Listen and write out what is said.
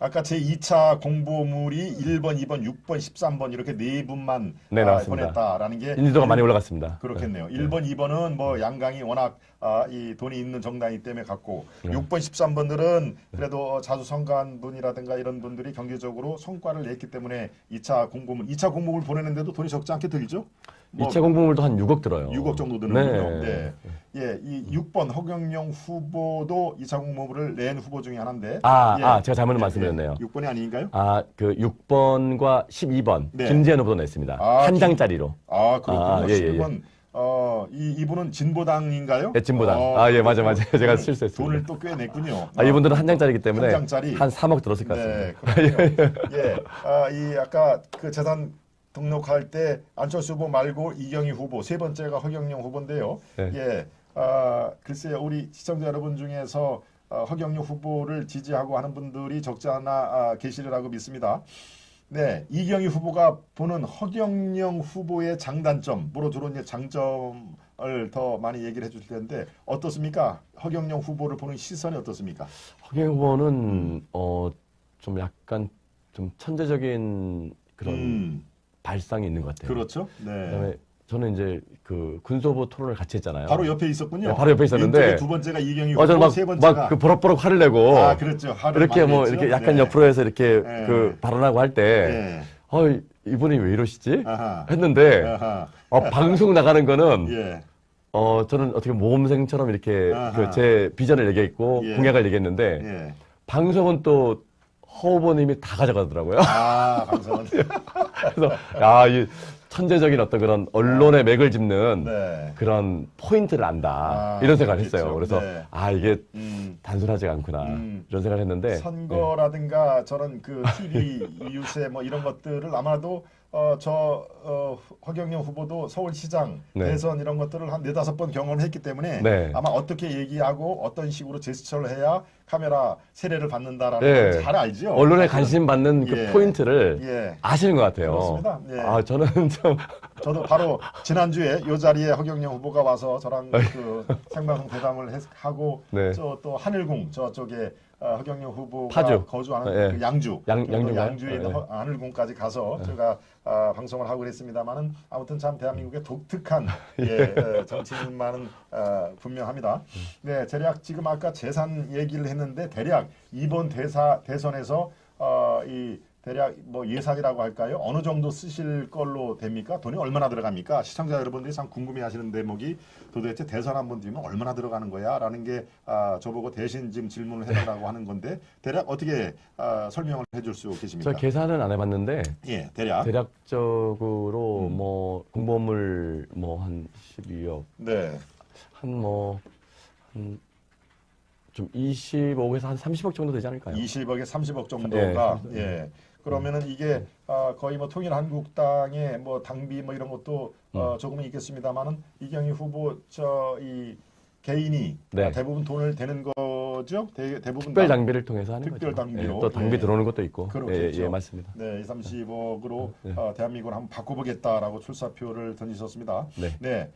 아까 제 2차 공보물이 1번, 2번, 6번, 13번 이렇게 네 분만 네, 아, 나왔습니다. 보냈다라는 게 인지도가 많이 올라갔습니다. 그렇겠네요. 1번, 2번은 뭐 양강이 워낙 아, 이 돈이 있는 정당이기 때문에 갔고 네. 6번, 13번들은 그래도 자주 선거한 분이라든가 이런 분들이 경제적으로 성과를 냈기 때문에 2차 공보물, 2차 공보물 보내는데도 돈이 적지 않게 들죠? 뭐 2차 공부물도 한 6억 들어요. 6억 정도 드는군요. 네. 예, 이 6번 허경영 후보도 2차 공보물을 낸 후보 중에 하나인데. 아, 예. 아, 제가 잘못 말씀드렸네요. 6번이 아닌가요? 아, 그 6번과 12번 네. 김재현 후보도 냈습니다. 아, 한 김- 장짜리로. 아, 그렇군요. 아, 예, 예, 예. 10번. 어, 이 이분은 진보당인가요? 네, 진보당. 어, 아, 예, 맞아, 맞아. 제가 실수했습니다. 돈을 또 꽤 냈군요. 아, 이분들은 한 장짜리이기 때문에 한 장짜리. 한 3억 들었을 것 네, 같습니다. 그렇군요. 예, 아, 이 아까 그 재산 등록할 때 안철수 후보 말고 이경희 후보 세 번째가 허경영 후보인데요. 네. 예, 아, 글쎄요, 우리 시청자 여러분 중에서 어, 허경영 후보를 지지하고 하는 분들이 적지 않아 아, 계시리라고 믿습니다. 네, 이경희 후보가 보는 허경영 후보의 장단점, 뭐로 주로 이제 장점을 더 많이 얘기를 해줄 텐데 어떻습니까? 허경영 후보를 보는 시선이 어떻습니까? 허경 후보는 어, 좀 약간 좀 천재적인 그런 음, 발상이 있는 것 같아요. 그렇죠. 네. 그다음에 저는 이제 그 군소부 토론을 같이 했잖아요. 바로 옆에 있었군요. 네, 바로 옆에 있었는데 두 번째가 이경희 어, 저는 세 막, 번째가 막그 버럭버럭 화를 내고 아 그렇죠. 화를 이렇게 뭐 냈죠. 이렇게 약간 네. 옆으로 해서 이렇게 네. 그 발언하고 할때 예. 어, 이분이 왜 이러시지? 아하. 했는데 아하. 어, 방송 나가는 거는 예. 어, 저는 어떻게 모험생처럼 이렇게. 그 제 비전을 얘기했고 예. 공약을 얘기했는데 예. 방송은 또허 후보님이 다 가져가더라고요. 아 방송은 그래서 야, 이 천재적인 어떤 그런 언론의 맥을 짚는 네. 그런 포인트를 안다. 아, 이런 생각을 했어요. 그렇겠죠. 그래서 네. 아, 이게 음. 단순하지가 않구나. 음. 이런 생각을 했는데 선거라든가 저런 그 TV 유세 뭐 이런 것들을 아마도 어, 저 어, 허경영 후보도 서울시장 네. 대선 이런 것들을 한 네다섯 번 경험했기 때문에 네. 아마 어떻게 얘기하고 어떤 식으로 제스처를 해야 카메라 세례를 받는다라는 네. 걸잘 알죠. 언론에 관심 받는 그 예. 포인트를 예. 아시는 것 같아요. 그렇습니다. 예. 아, 저는 좀 저도 바로 지난주에 이 자리에 허경영 후보가 와서 저랑 그 생방송 대담을 했- 하고 네. 저또 하늘궁 저쪽에 어, 허경영 후보가 파주. 거주하는 예. 그 양주 양- 그 양주인가요? 양주에 있는 예. 허- 하늘궁까지 가서 제가 아, 방송을 하고 그랬습니다만은 아무튼 참 대한민국의 독특한 예, 어, 정치인만은 어, 분명합니다. 네, 대략 지금 아까 재산 얘기를 했는데 대략 이번 대사 대선에서 어, 이 대략 뭐 예산이라고 할까요? 어느 정도 쓰실 걸로 됩니까? 돈이 얼마나 들어갑니까? 시청자 여러분들이 참 궁금해하시는 대목이 도대체 대선 한 번 뒤면 얼마나 들어가는 거야?라는 게 아, 저보고 대신 지금 질문을 해달라고 하는 건데 대략 어떻게 아, 설명을 해줄 수 계십니까? 저 계산은 안 해봤는데 예, 대략. 대략적으로 음. 뭐 공보물 뭐 한 12억 네, 한뭐한 좀 25억에서 한 30억 정도 되지 않을까요? 20억에 30억 정도가 예, 예. 그러면은 이게 아, 거의 뭐 통일한국당의 뭐 당비 뭐 이런 것도 어, 음. 조금은 있겠습니다만은 이경희 후보 저 이 개인이 네. 아, 대부분 돈을 대는 거죠. 대, 대부분 특별 다- 장비를 통해서 하는 특별 거죠. 장비로. 예, 또 당비 예. 들어오는 것도 있고. 그렇겠죠. 예, 예, 맞습니다. 네, 2, 30억으로 네. 어, 대한민국을 한번 바꿔보겠다라고 출사표를 던지셨습니다. 네. 네.